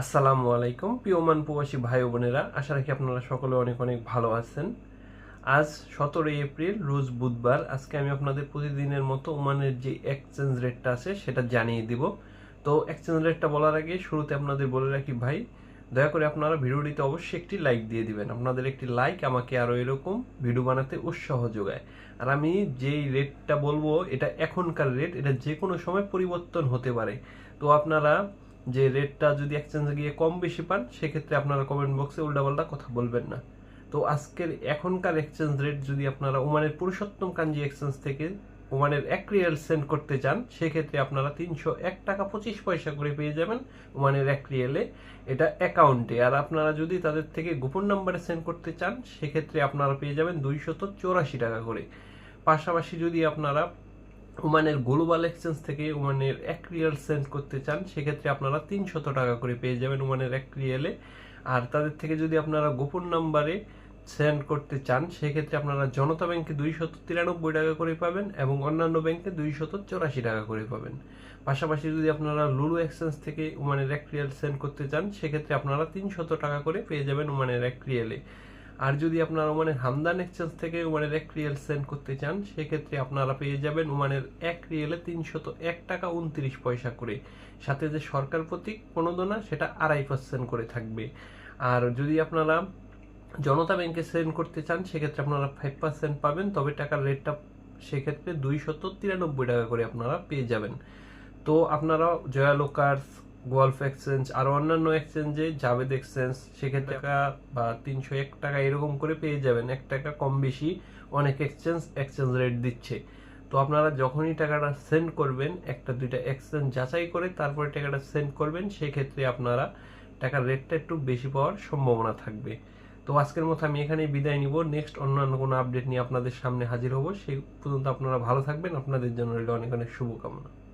আসসালামু আলাইকুম প্রিয়মান প্রবাসী ভাই বোনেরা। আশা রাখি আপনারা সকলে অনেক অনেক ভালো আছেন। আজ সতেরোই এপ্রিল, রোজ বুধবার। আজকে আমি আপনাদের প্রতিদিনের মতো ওমানের যে এক্সচেঞ্জ রেটটা আছে, সেটা জানিয়ে দিব। তো এক্সচেঞ্জ রেটটা বলার আগে শুরুতে আপনাদের বলে রাখি ভাই, দয়া করে আপনারা ভিডিওটিতে অবশ্যই একটি লাইক দিয়ে দিবেন। আপনাদের একটি লাইক আমাকে আরও এরকম ভিডিও বানাতে উৎসাহ যোগায়। আর আমি যেই রেটটা বলব, এটা এখনকার রেট এটা যে কোনো সময় পরিবর্তন হতে পারে। তো আপনারা যে রেটটা যদি এক্সচেঞ্জে গিয়ে কম বেশি পান, সেক্ষেত্রে আপনারা কমেন্ট বক্সে উল্টাপাল্টা কথা বলবেন না। তো আজকের এখনকার এক্সচেঞ্জ রেট যদি আপনারা ওমানের পুরুষোত্তম কাঞ্জি এক্সচেঞ্জ থেকে ওমানের এক রিয়াল সেন্ড করতে চান, সেক্ষেত্রে আপনারা তিনশো এক টাকা পঁচিশ পয়সা করে পেয়ে যাবেন ওমানের এক রিয়েলে। এটা অ্যাকাউন্টে আর আপনারা যদি তাদের থেকে গোপন নাম্বারে সেন্ড করতে চান, সেক্ষেত্রে আপনারা পেয়ে যাবেন দুইশত চৌরাশি টাকা করে। পাশাপাশি যদি আপনারা ওমানের গ্লোবাল এক্সচেঞ্জ থেকে ওমানের এক রিয়াল সেন্ড করতে চান, সেক্ষেত্রে আপনারা তিনশত টাকা করে পেয়ে যাবেন ওমানের এক রিয়ালে। আর তাদের থেকে যদি আপনারা গোপন নাম্বারে সেন্ড করতে চান, সেক্ষেত্রে আপনারা জনতা ব্যাংকে দুইশত তিরানব্বই টাকা করে পাবেন এবং অন্যান্য ব্যাংকে দুইশত চৌরাশি টাকা করে পাবেন। পাশাপাশি যদি আপনারা লুলু এক্সচেঞ্জ থেকে ওমানের এক রিয়াল সেন্ড করতে চান, সেক্ষেত্রে আপনারা তিনশত টাকা করে পেয়ে যাবেন ওমানের এক রিয়ালে। আর যদি আপনারা ওমানের হামদান এক্সচেঞ্জ থেকে ওমানের এক রিয়েল সেন্ড করতে চান, সেক্ষেত্রে আপনারা পেয়ে যাবেন ওমানের এক রিয়েলে তিনশত এক টাকা উনত্রিশ পয়সা করে। সাথে যে সরকার প্রতীক প্রণোদনা, সেটা আড়াই পার্সেন্ট করে থাকবে। আর যদি আপনারা জনতা ব্যাংকে সেন্ড করতে চান, সেক্ষেত্রে আপনারা ফাইভ পার্সেন্ট পাবেন, তবে টাকার রেটটা সেক্ষেত্রে দুইশত তিরানব্বই টাকা করে আপনারা পেয়ে যাবেন। তো আপনারা জয়ালোকার্স গলফ এক্সচেঞ্জ আর অন্যান্য এক্সচেঞ্জে জাভেদ এক্সচেঞ্জ সেক্ষেত্রে টাকা বা তিনশো এক টাকা এরকম করে পেয়ে যাবেন। এক টাকা কম বেশি অনেক এক্সচেঞ্জ এক্সচেঞ্জ রেট দিচ্ছে। তো আপনারা যখনই টাকাটা সেন্ড করবেন, একটা দুইটা এক্সচেঞ্জ যাচাই করে তারপরে টাকাটা সেন্ড করবেন, সেক্ষেত্রে আপনারা টাকার রেটটা একটু বেশি পাওয়ার সম্ভাবনা থাকবে। তো আজকের মতো আমি এখানেই বিদায় নিব। নেক্সট অন্যান্য কোনো আপডেট নিয়ে আপনাদের সামনে হাজির হব, সেই পর্যন্ত আপনারা ভালো থাকবেন। আপনাদের জন্য রইল অনেক অনেক শুভকামনা।